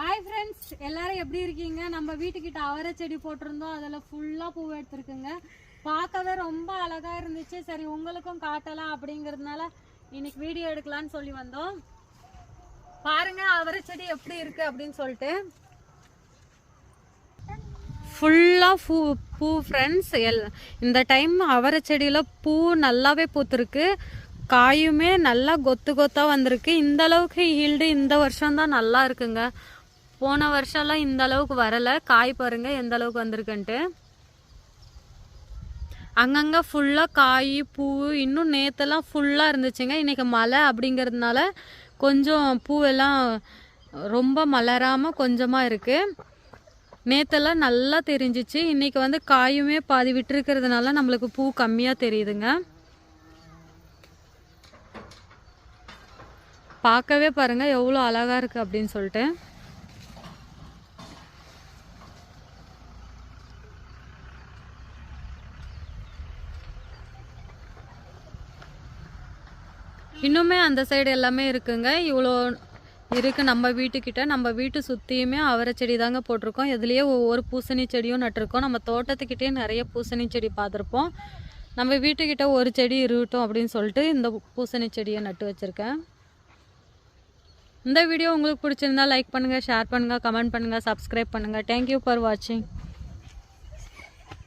Hi friends எல்லாரும் எப்படி இருக்கீங்க? நம்ம வீட்டுக்கிட்ட அவரை செடி போட்டிருந்தோம். அதில் ஃபுல்லாக பூ எடுத்துருக்குங்க. பார்க்கவே ரொம்ப அழகா இருந்துச்சு. சரி உங்களுக்கும் காட்டலாம் அப்படிங்கிறதுனால இன்னைக்கு வீடியோ எடுக்கலாம்னு சொல்லி வந்தோம். பாருங்க அவரை செடி எப்படி இருக்கு அப்படின்னு சொல்லிட்டு. ஃபுல்லாக பூ பூ ஃப்ரெண்ட்ஸ் எல் இந்த டைம் அவரை செடியில் பூ நல்லாவே பூத்துருக்கு. காயுமே நல்லா கொத்து கொத்தா வந்திருக்கு. இந்த அளவுக்கு ஈல்டு இந்த வருஷம்தான் நல்லா இருக்குங்க. போன வருஷம்லாம் இந்த அளவுக்கு வரலை. காய் பாருங்க எந்த அளவுக்கு வந்திருக்குன்ட்டு. அங்கங்கே ஃபுல்லாக காய் பூ இன்னும் நேற்றெல்லாம் ஃபுல்லாக இருந்துச்சுங்க. இன்றைக்கி மழை அப்படிங்கிறதுனால கொஞ்சம் பூவெல்லாம் ரொம்ப மலராமல் கொஞ்சமாக இருக்குது நேத்தெல்லாம் நல்லா தெரிஞ்சிச்சு. இன்றைக்கி வந்து காயுமே பாதி விட்டுருக்கிறதுனால நம்மளுக்கு பூ கம்மியாக தெரியுதுங்க. பார்க்கவே பாருங்கள் எவ்வளோ அழகாக இருக்குது அப்படின்னு சொல்லிட்டு. இன்னுமே அந்த சைடு எல்லாமே இருக்குங்க. இவ்வளோ இருக்கு நம்ம வீட்டுக்கிட்ட. நம்ம வீட்டு சுற்றியுமே அவரை செடி தாங்க போட்டிருக்கோம். இதுலேயே ஒவ்வொரு பூசணி செடியும் நட்டிருக்கோம். நம்ம தோட்டத்துக்கிட்டே நிறைய பூசணி செடி பார்த்துருப்போம். நம்ம வீட்டுக்கிட்ட ஒரு செடி இருக்கட்டும் அப்படின்னு சொல்லிட்டு இந்த பூசணி செடியை நட்டு வச்சுருக்கேன். இந்த வீடியோ உங்களுக்கு பிடிச்சிருந்தா லைக் பண்ணுங்கள் ஷேர் பண்ணுங்கள் கமெண்ட் பண்ணுங்கள் சப்ஸ்கிரைப் பண்ணுங்கள் தேங்க்யூ ஃபார் வாட்சிங்